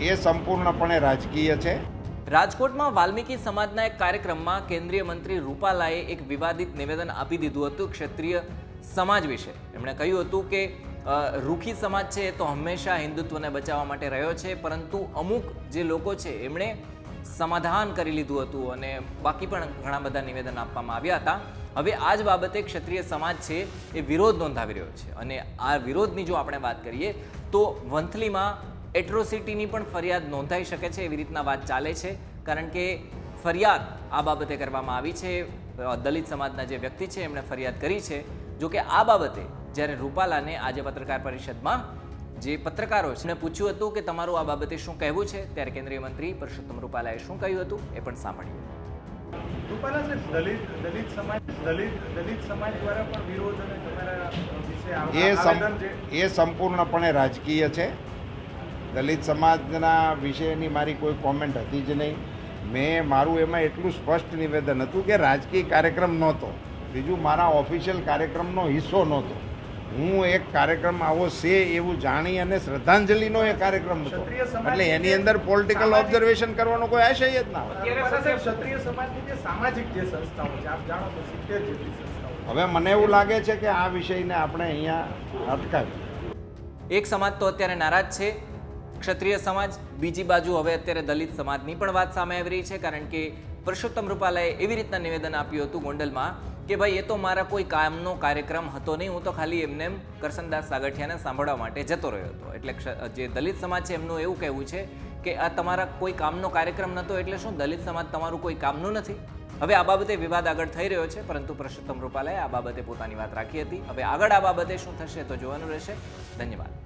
એ સંપૂર્ણપણે રાજકીય છે. રાજકોટમાં વાલ્મીકી સમાજના એક કાર્યક્રમમાં કેન્દ્રીય મંત્રી રૂપાલાએ એક વિવાદિત નિવેદન આપી દીધું હતું ક્ષત્રિય સમાજ વિશે. એમણે કહ્યું હતું કે રૂખી સમાજ છે એ તો હંમેશા હિન્દુત્વને બચાવવા માટે રહ્યો છે પરંતુ અમુક જે લોકો છે એમણે સમાધાન કરી લીધું હતું અને બાકી પણ ઘણા બધા નિવેદન આપવામાં આવ્યા હતા. હવે આ જ બાબતે ક્ષત્રિય સમાજ છે એ વિરોધ નોંધાવી રહ્યો છે. અને આ વિરોધની જો આપણે વાત કરીએ, તો વંથલીમાં એટ્રોસિટીની પણ ફરિયાદ નોંધાઈ શકે છે એવી રીતના વાત ચાલે છે. કારણ કે ફરિયાદ આ બાબતે કરવામાં આવી છે. દલિત સમાજના જે વ્યક્તિ છે, એમણે ફરિયાદ કરી છે. જો કે આ બાબતે જ્યારે રૂપાલાને આજે પત્રકાર પરિષદમાં જે પત્રકારો છે પૂછ્યું હતું કે તમારું આ બાબતે શું કહેવું છે? ત્યારે કેન્દ્રીય મંત્રી પરસોત્તમ રૂપાલાએ શું કહ્યું હતું? એ પણ સાંભળ્યું રૂપાલા સાહેબ દલિત દલિત સમાજ દલિત દલિત સમાજ દ્વારા પણ વિરોધ અને તમારા વિશે એ સંપૂર્ણપણે રાજકીય છે. દલિત સમાજના વિશેની મારી કોઈ કોમેન્ટ હતી જ નહીં. મેં મારું એમાં એટલું સ્પષ્ટ નિવેદન હતું કે રાજકીય કાર્યક્રમ નહોતો. બીજું મારા ઓફિશિયલ કાર્યક્રમનો હિસ્સો નહોતો. હું એક કાર્યક્રમ આવો છે એવું જાણી અને શ્રદ્ધાંજલિનો એ કાર્યક્રમ હતો. એટલે એની અંદર પોલિટિકલ ઓબ્ઝર્વેશન કરવાનો કોઈ આશય જ ના હોય. રૂપાલા સાહેબ ક્ષત્રિય સમાજની જે સામાજિક જે સંસ્થાઓ છે આપ જાણો તો સિત્તેર જેટલી સંસ્થાઓ હવે મને એવું લાગે છે કે આ વિષયને આપણે અહીંયા અટકાવીએ. એક સમાજ તો અત્યારે નારાજ છે. ક્ષત્રિય સમાજ, બીજી બાજુ હવે અત્યારે દલિત સમાજની પણ વાત સામે આવી રહી છે, કારણ કે પુરુષોત્તમ રૂપાલાએ એવી રીતના નિવેદન આપ્યું હતું ગોંડલમાં કે ભાઈ, એ તો મારા કોઈ કામનો કાર્યક્રમ હતો નહીં, હું તો ખાલી એમને એમ કરસનદાસ સાગઠિયાને સાંભળવા માટે જતો રહ્યો હતો. એટલે જે દલિત સમાજ છે, એમનું એવું કહેવું છે કે આ તમારા કોઈ કામનો કાર્યક્રમ નહોતો, એટલે શું દલિત સમાજ તમારું કોઈ કામનું નથી? હવે આ બાબતે વિવાદ આગળ થઈ રહ્યો છે, પરંતુ પરસોત્તમ રૂપાલાએ આ બાબતે પોતાની વાત રાખી હતી. હવે આગળ આ બાબતે શું થશે તો જોવાનું રહેશે. ધન્યવાદ.